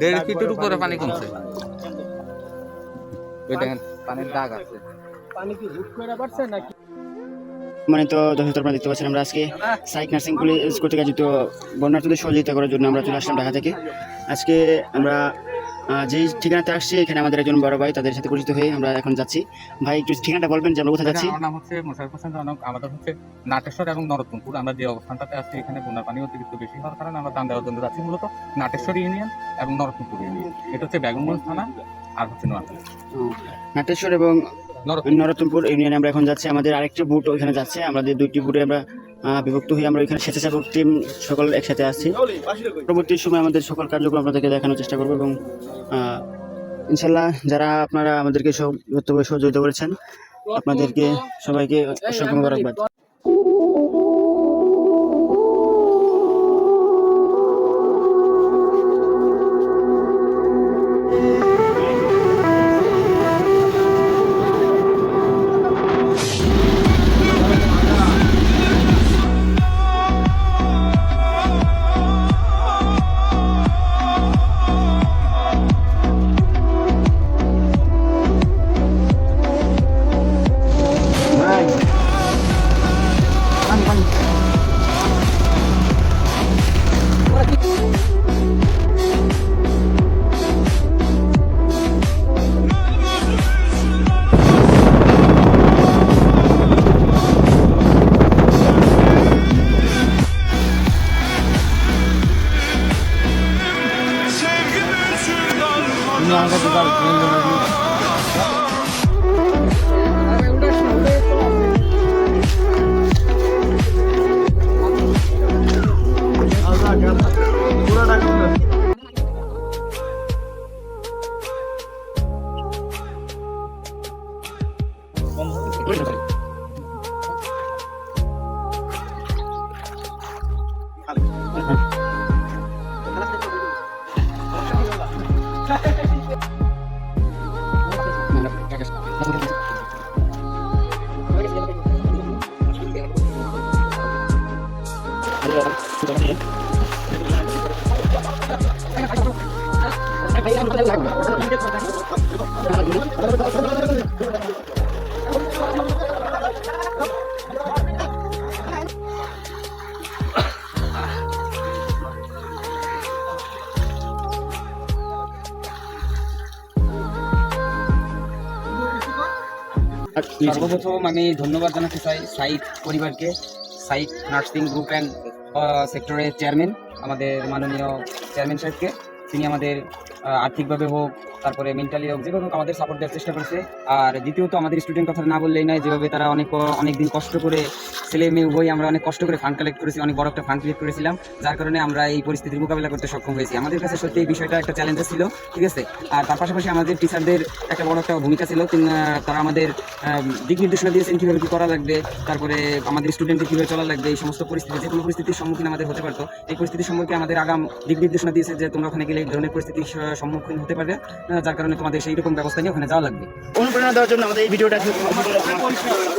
দেড় ফিটের উপরে পানি কমছে। দেখেন পানির দাগ আছে। পানি কি হুট করে বাড়ছে নাকি? মানে তো দর্শক আপনারা দেখতে পাচ্ছেন আমরা আজকে সাইক নার্সিং পুলিশ কর্তৃক আয়োজিত বন্যার্থীদের সহযোগিতা করার জন্য আমরা চলে আসলাম ঢাকা থেকে। আজকে আমরা যেই ঠিকানাতে আসছি এখানে আমাদের একজন বড় ভাই তাদের সাথে পরিচিত হয়ে আমরা এখন যাচ্ছি। ভাই একটু ঠিকানাটা বলবেন যে আমরা কোথায় যাচ্ছি? আমার নাম হচ্ছে মোশারফ হোসেন জনক আমাদের হচ্ছে নাটেশ্বর এবং নরতমপুর আমরা যে অবস্থানটাতে আছি এখানে বন্যার পানি অতিরিক্ত বেশি হওয়ার কারণে আমরা দান দেওয়ার জন্য যাচ্ছি মূলত নাটেশ্বর ইউনিয়ন এবং নরতমপুর ইউনিয়ন। এটা হচ্ছে বেগমগঞ্জ থানা আর হচ্ছে নোয়াখালী। নাটেশ্বর এবং নরতমপুর ইউনিয়নে আমরা এখন যাচ্ছি। আমাদের আরেকটি বুট ওইখানে যাচ্ছে। আমাদের দুইটি বুটে আমরা বিভক্ত হয়ে আমরা ওইখানে স্বেচ্ছাসেবক টিম সকল একসাথে আসছি পরবর্তী সময় আমাদের সকল কার্যক্রম আপনাদেরকে দেখানোর চেষ্টা করব এবং ইনশাল্লাহ যারা আপনারা আমাদেরকে সব সহযোগিতা করেছেন, আপনাদেরকে সবাইকে অসংখ্য মোবারকবাদ। আমাকে সর্বপ্রথম আমি ধন্যবাদ জানাতে চাই সাইট পরিবারকে সাইট নার্সিং গ্রুপ অ্যান্ড সেক্টরের চেয়ারম্যান, আমাদের মাননীয় চেয়ারম্যান সাহেবকে। তিনি আমাদের আর্থিকভাবে হোক তারপরে মেন্টালি হোক, যেভাবে আমাদের সাপোর্ট দেওয়ার চেষ্টা করছে। আর দ্বিতীয়ত, আমাদের স্টুডেন্ট কথা না বললেই নয়, যেভাবে তারা অনেক অনেক দিন কষ্ট করে ছেলে মেয়ে উভয় আমরা অনেক কষ্ট করে ফান্ড কালেক্ট করেছি, অনেক বড় একটা ফান্ড কালেক্ট করেছিলাম, যার কারণে আমরা এই পরিস্থিতির মোকাবিলা করতে সক্ষম হয়েছি। আমাদের কাছে সত্যি এই বিষয়টা একটা চ্যালেঞ্জ ছিল, ঠিক আছে? আর তার পাশাপাশি আমাদের টিচারদের একটা বড় একটা ভূমিকা ছিল তারা আমাদের দিক নির্দেশনা দিয়েছেন কীভাবে কী করা লাগবে, তারপরে আমাদের স্টুডেন্টদের কীভাবে চলা লাগবে, এই সমস্ত পরিস্থিতি, যে কোনো পরিস্থিতির সম্মুখীন আমাদের হতে পারতো। এই পরিস্থিতি সম্পর্কে আমাদের আগাম দিক নির্দেশনা দিয়েছে যে তোমরা ওখানে গেলে এই ধরনের পরিস্থিতির সম্মুখীন হতে পারবে। যার কারণে তোমাদের সেই রকম ব্যবস্থা নিয়ে ওখানে যাওয়া লাগবে। অনুপ্রেরণা দেওয়ার জন্য আমাদের এই ভিডিওটা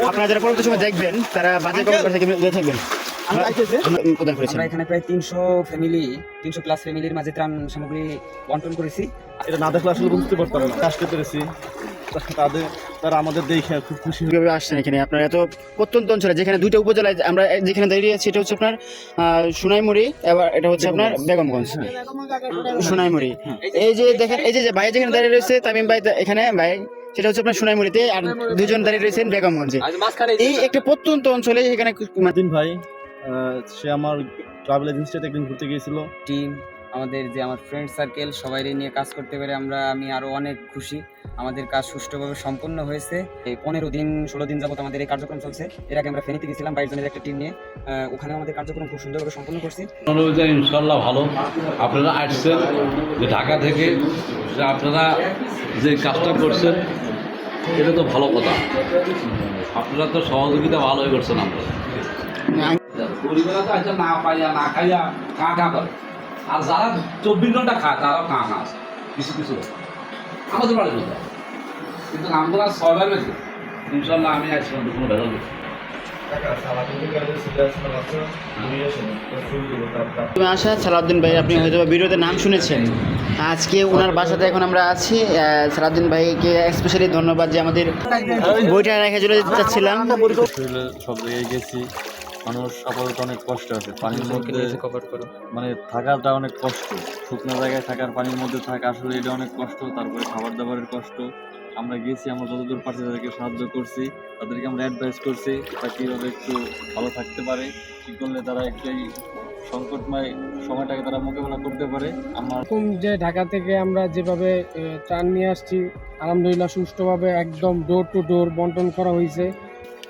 আপনারা যারা পরবর্তী সময় দেখবেন তারা বাজে কমেন্ট থেকে থাকবেন আমরা এখানে প্রায় তিনশো ফ্যামিলি তিনশো প্লাস ফ্যামিলির মাঝে ত্রাণ সামগ্রী বন্টন করেছি। এটা না দেখলে আসলে বুঝতে পারতাম না। করতে পেরেছি তাদের তারা আমাদের দেখে খুব খুশি হয়ে আসছেন এখানে? আপনারা এত প্রত্যন্ত অঞ্চলে যেখানে দুইটা উপজেলায় আমরা যেখানে দাঁড়িয়ে আছি এটা হচ্ছে আপনার সোনাইমুড়ি এবার এটা হচ্ছে আপনার বেগমগঞ্জ। সোনাইমুড়ি। এই যে দেখেন এই যে ভাই যেখানে দাঁড়িয়ে রয়েছে তামিম ভাই এখানে ভাই সেটা হচ্ছে আপনার সোনাইমুড়িতে আর দুজন দাঁড়িয়ে রয়েছেন বেগমগঞ্জে। এই একটা প্রত্যন্ত অঞ্চলে এখানে দিন ভাই সে আমার ট্রাভেল এজেন্সিতে একদিন ঘুরতে গিয়েছিল। টিম। আমাদের যে আমার ফ্রেন্ড সার্কেল সবাই নিয়ে কাজ করতে পেরে আমরা আমি আরও অনেক খুশি। আমাদের কাজ সুষ্ঠুভাবে সম্পন্ন হয়েছে। এই পনেরো দিন ষোলো দিন যাবত আমাদের এই কার্যক্রম চলছে। এর আগে আমরা ফেনীতে গেছিলাম বাইশ জনের একটা টিম নিয়ে। ওখানে আমাদের কার্যক্রম খুব সুন্দরভাবে সম্পন্ন করছি। ইনশাল্লাহ ভালো। আপনারা আসছেন যে ঢাকা থেকে যে আপনারা যে কাজটা করছেন এটা তো ভালো কথা। আপনারা তো সহযোগিতা ভালোই করছেন আমরা না পাইয়া না খাইয়া করে আর যারা চব্বিশ ঘণ্টা খায় তারাও কা কা আছে কিছু কিছু আমাদের বাড়ি কিন্তু আমরা ছয়বার বেশি ইনশাল্লাহ আমি আসলাম কোনো ভেজাল আসা সালাউদ্দিন ভাই আপনি হয়তো ভিডিওতে নাম শুনেছেন আজকে ওনার বাসাতে এখন আমরা আছি সালাউদ্দিন ভাইকে স্পেশালি ধন্যবাদ যে আমাদের বইটা রেখে চলে যাচ্ছিলাম সব জায়গায় গেছি মানুষ আপাতত অনেক কষ্ট আছে পানির মধ্যে মানে থাকাটা অনেক কষ্ট। শুকনো জায়গায় থাকার পানির মধ্যে থাকা আসলে এটা অনেক কষ্ট তারপরে খাবার দাবারের কষ্ট। আমরা গেছি আমরা যতদূর পারছি তাদেরকে সাহায্য করছি তাদেরকে আমরা অ্যাডভাইস করছি তারা কীভাবে একটু ভালো থাকতে পারে। কী করলে তারা একটু এই সংকটময় সময়টাকে তারা মোকাবেলা করতে পারে। আমার এরকম যে ঢাকা থেকে আমরা যেভাবে ত্রাণ নিয়ে আসছি আলহামদুলিল্লাহ সুষ্ঠুভাবে একদম ডোর টু ডোর বন্টন করা হয়েছে।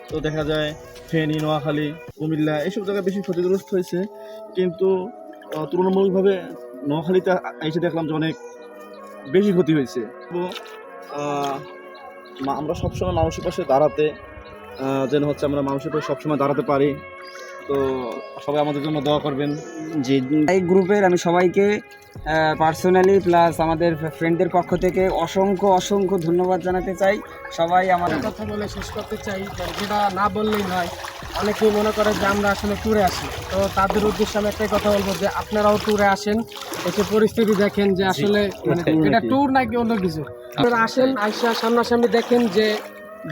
তো দেখা যায় ফেনী, নোয়াখালী, কুমিল্লা এইসব জায়গায় বেশি ক্ষতিগ্রস্ত হয়েছে। কিন্তু তুলনামূলকভাবে নোয়াখালীতে এসে দেখলাম যে অনেক বেশি ক্ষতি হয়েছে। তো আমরা সবসময় মানুষের পাশে দাঁড়াতে যেন হচ্ছে আমরা মানুষের পাশে সবসময় দাঁড়াতে পারি। তো সবাই আমাদের জন্য দোয়া করবেন। জি এই গ্রুপের আমি সবাইকে পার্সোনালি প্লাস আমাদের ফ্রেন্ডদের পক্ষ থেকে অসংখ্য অসংখ্য ধন্যবাদ জানাতে চাই। সবাই আমার একটা কথা বলে শেষ করতে চাই যেটা না বললেই নয় অনেকেই মনে করে যে আমরা আসলে ট্যুরে আসি। তো তাদের উদ্দেশ্যে আমি একটাই কথা বলব যে আপনারাও ট্যুরে আসেন এসে পরিস্থিতি দেখেন যে আসলে মানে এটা ট্যুর নাকি অন্য কিছু? আপনারা আসেন আইসা সামনাসামনি দেখেন যে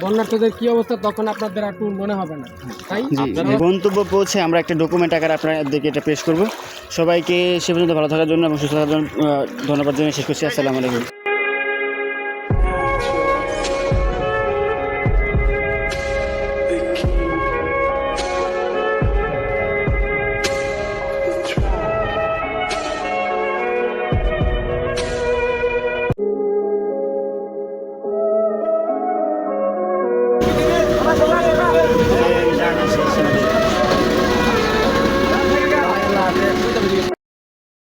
বন্যার্থদের কি অবস্থা তখন আপনাদের আর ট্যুর মনে হবে না। তাই? গন্তব্য পৌঁছে আমরা একটা ডকুমেন্ট আকারে আপনাদেরকে এটা পেশ করব। সবাইকে সে পর্যন্ত ভালো থাকার জন্য এবং সুস্থ থাকার জন্য ধন্যবাদ জানিয়ে শেষ করছি। আসসালামু আলাইকুম।